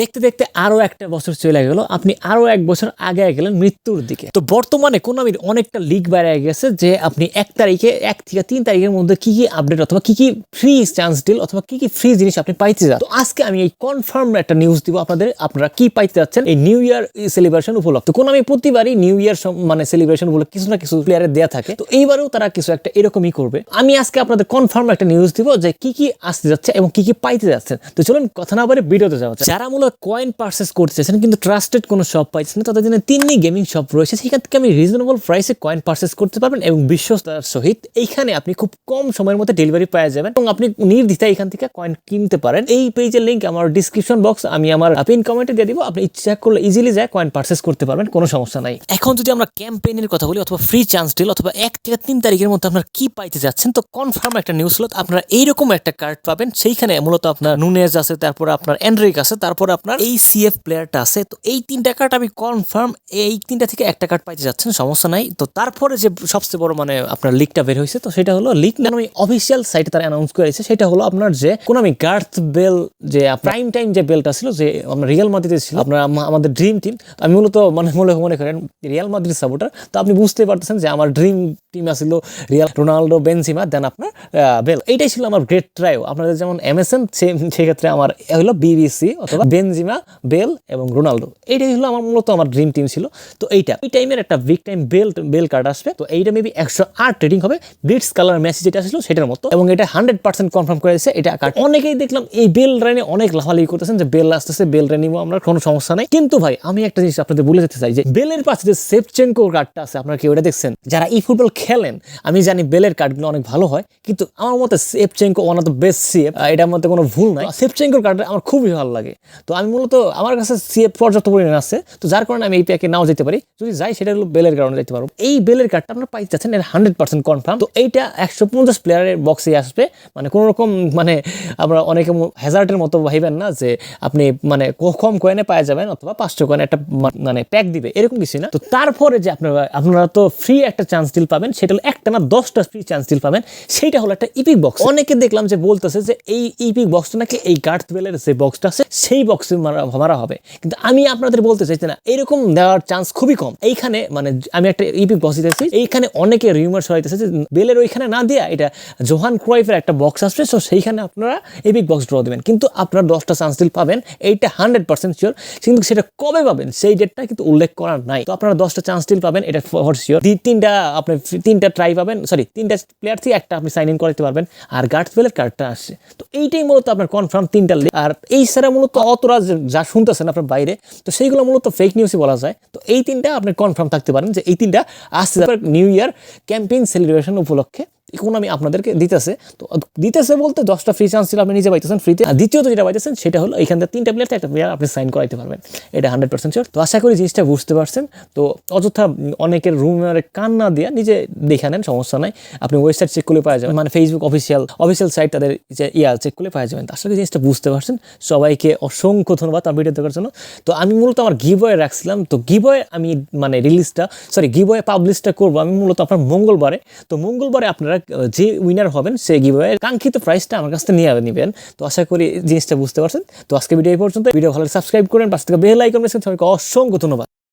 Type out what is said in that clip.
দেখতে দেখতে আরও একটা বছর চলে গেল। আপনি আরও এক বছর আগে গেলেন মৃত্যুর দিকে। তো বর্তমানে কোনামির অনেকটা লিক বেড়ে গেছে যে আপনি এক তারিখে, এক থেকে তিন তারিখের মধ্যে কি কি আপডেট অথবা কি কি ফ্রি চান্স ডিল অথবা কি কি ফ্রি জিনিস আপনি পাইতে যান তো আজকে আমি এই কনফার্ম একটা নিউজ দিব আপনাদের, আপনারা কি পাইতে যাচ্ছেন এই নিউ ইয়ার সেলিব্রেশন উপলক্ষে। কোন আমি প্রতিবারই নিউ ইয়ার মানে সেলিব্রেশন উপলক্ষে কিছু না কিছু প্লেয়ারের দেয়া থাকে। তো এইবারেও তারা কিছু একটা এরকমই করবে। আমি আজকে আপনাদের কনফার্ম একটা নিউজ দিব যে কি কি আসতে যাচ্ছে এবং কি কি পাইতে যাচ্ছেন। তো চলুন কথা না বলে ভিডিওতে যাওয়া। যারা মূলত কয়েন পার্সেস করতে চাইছেন কিন্তু ট্রাস্টেড কোনো শপ পাইছেন না, তাদের জন্য তিনটি গেমিং শপ রয়েছে। সেখান থেকে আমি রিজনেবল প্রাইসে কয়েন পার্সেস করতে পারবেন এবং বিশ্বস্তার সহিত এইখানে আপনি খুব কম সময়ের মধ্যে ডেলিভারি পেয়ে যাবেন এবং আপনি নির্দ্বিধায় এখান থেকে কয়েন কিনতে পারেন। এই পেজের লিঙ্ক আমার ডিসক্রিপশন বক্স আমি আমার পিন কমেন্টে দিয়ে দিব। আপনি ইচ্ছা করলে ইজিলি যায় কয়েন পার্সেস করতে পারবেন, কোনো সমস্যা নাই। এখন যদি আমরা ক্যাম্পেইনের কথা বলি অথবা ফ্রি চান্স ডিল অথবা এক থেকে তিন তারিখের মধ্যে আপনার কি পাইতে যাচ্ছেন, তো কনফার্ম একটা নিউজ হলো আপনারা এইরকম একটা কার্ড পাবেন। সেইখানে মূলত আপনার নুনেজ আছে, তারপর আপনার অ্যান্ড্রিক আছে, তারপর আপনার এই সিএফ প্লেয়ারটা আছে, তো এই তিনটা কার্ড আমি কনফার্ম এই তিনটা থেকে একটা কার্ড পাইতে যাচ্ছেন, সমস্যা নাই। তো তারপরে যে সবচেয়ে বড় মানে আপনার লিকটা বের হয়েছে, তো সেটা হলো লিক না আমি অফিসিয়াল সাইটে তারা অ্যানাউন্স করেছে সেটা হলো আপনার যে কোন আমি গার্থ বেল যে প্রাইম টাইম যে বেলটা ছিল, যে আমরা রিয়াল মাদ্রিদে ছিল, আপনার আমাদের ড্রিম টিম আমি মূলত মানে মনে মনে করেন রিয়াল মাদ্রিদ সাপোর্টার তো আপনি বুঝতে পারতেছেন যে আমার ড্রিম টিম আসছিল রিয়াল রোনাল্ডো বেনজিমা দেন আপনার বেল এইটাই ছিল আমার গ্রেট ট্রাইও আপনাদের যেমন এম এমএসএন সেক্ষেত্রে আমার হলো বিবিসি অথবা বেনজিমা, বেল এবং রোনাল্ডো এইটাই হলো আমার মূলত আমার ড্রিম টিম ছিল। তো এইটা, ওই টাইমের একটা big time Bale Bale card আসবে। তো এইটা মেবি একশো আট রেটিং হবে। ব্লিটস কালার মেসেজ যেটা ছিল সেটার মতো। এবং এটা হান্ড্রেড পার্সেন্ট কনফার্ম করেছে এটা কার্ড অনেকেই দেখলাম এই বেল রানে অনেক লাফালাফি করতেছেন যে বেল আসতেছে বেল রে নিবো, আমরা কোনো সমস্যা নাই। কিন্তু ভাই, আমি একটা জিনিস আপনাদের বলে যেতে চাই যে বেলের পাশে যে সেপচেঙ্কো কার্ডটা আছে, আপনারা কি ওটা দেখছেন? যারা ই ফুটবল খেলেন, আমি জানি বেলের কার্ডগুলো অনেক ভালো হয়। কিন্তু আমার মতে Shevchenko one of the best CF এটার মধ্যে কোনো ভুল নাই। সেফ সেপচেঙ্কোর কার্ড আমার খুবই ভালো লাগে। তো আমি মূলত আমার কাছে সিএফ পর্যাপ্ত পরিমাণ আছে, তো যার কারণে আমি এই প্যাকে নাও যেতে পারি। যদি যাই, সেটা হলো বেলের কারণে যেতে পারব। এই বেলের কার্ডটা আপনারা পাইতে যাচ্ছেন, এটা হান্ড্রেড পার্সেন্ট কনফার্ম তো এইটা একশো পঞ্চাশ প্লেয়ারের বক্সে আসবে। মানে কোনো রকম মানে আমরা অনেকে হ্যাজার্টের মতো ভাইবেন না যে আপনি মানে কম কয়েনে পাওয়া যাবেন অথবা পাঁচশো কয়েনে একটা মানে প্যাক দিবে, এরকম কিছু না। তো তারপরে যে আপনারা আপনারা তো ফ্রি একটা চান্স ডিল পাবেন, সেটা হলো একটা না দশটা ফ্রি চান্স ডিল পাবেন সেটা হলো একটা ইপিক বক্স অনেকে দেখলাম যে বলতেছে যে এই ইপিক বক্সটা নাকি এই গার্থ বেলের যে বক্সটা আছে, সেই বক্সে মারা মারা হবে। কিন্তু আমি আপনাদের বলতে চাইছি না, এরকম দেওয়ার চান্স খুবই কম। এইখানে মানে আমি একটা ইপিক বক্স দিতেছি এইখানে অনেকে রিউমার ছড়াইতেছে যে বেলের ওইখানে না দেয়া এটা জোহান ক্রয়েফের একটা বক্স আসবে সো সেইখানে আপনারা ইপিক বক্স ড্র দেবেন। কিন্তু আপনারা দশটা চান্স ডিল পাবেন, এইটা হান্ড্রেড পার্সেন্ট শিওর কিন্তু সেটা কবে পাবেন, সেই ডেটটা কিন্তু উল্লেখ করা নাই। তো আপনারা দশটা চান্স ডিল পাবেন, এটা ফর শিওর তিনটা আপনি তিনটা ট্রাই পাবেন সরি তিনটা প্লেয়ার থেকে একটা আপনি সাইন ইন করাতে পারবেন, আর গার্ড প্লেয়ার কার্ডটা আসছে। তো এইটাই মূলত আপনার কনফার্ম তিনটা আর এই ছাড়া মূলত অতরা যে- যা শুনতেছেন আপনার বাইরে, তো সেইগুলো মূলত ফেক নিউজই বলা যায়। তো এই তিনটা আপনি কনফার্ম থাকতে পারেন যে এই তিনটা আসছে নিউ ইয়ার ক্যাম্পেইন সেলিব্রেশন উপলক্ষে এখন আমি আপনাদেরকে দিতেছে, তো দিতেছে বলতে দশটা ফ্রি চান্স ছিল, আপনি নিজে পাইতেছেন ফ্রিতে আর দ্বিতীয়ত যেটা পাইতেছেন, সেটা হলো এখান থেকে তিনটা প্লেয়ার একটা প্লেয়ার আপনি সাইন করাইতে পারবেন। এটা হান্ড্রেড পার্সেন্ট শিওর তো আশা করি জিনিসটা বুঝতে পারছেন। তো অযথা অনেকের রুমারে কান না দিয়ে নিজে দেখে নেন, সমস্যা নাই। আপনি ওয়েবসাইট চেক করলে পাওয়া যাবেন মানে ফেসবুক অফিসিয়াল অফিসিয়াল সাইট তাদের যে ইয়া চেক করলে পাওয়া যাবেন তো আসলে জিনিসটা বুঝতে পারছেন। সবাইকে অসংখ্য ধন্যবাদ আমার ভিডিও দেখার জন্য। তো আমি মূলত আমার গিবয়ে রাখছিলাম। তো গিবয়ে আমি মানে রিলিজটা সরি গিবয়ে পাবলিশটা করব। আমি মূলত আপনার মঙ্গলবারে। তো মঙ্গলবারে আপনারা যে উইনার হবেন, সে গিভওয়ে কাঙ্ক্ষিত প্রাইসটা আমার কাছ থেকে নিয়ে নেবেন। তো আশা করি জিনিসটা বুঝতে পারছেন। তো আজকে ভিডিও এই পর্যন্ত ভিডিও ভালো সাবস্ক্রাইব করেন, পাশ থেকে বেল আইকন অসংখ্য ধন্যবাদ।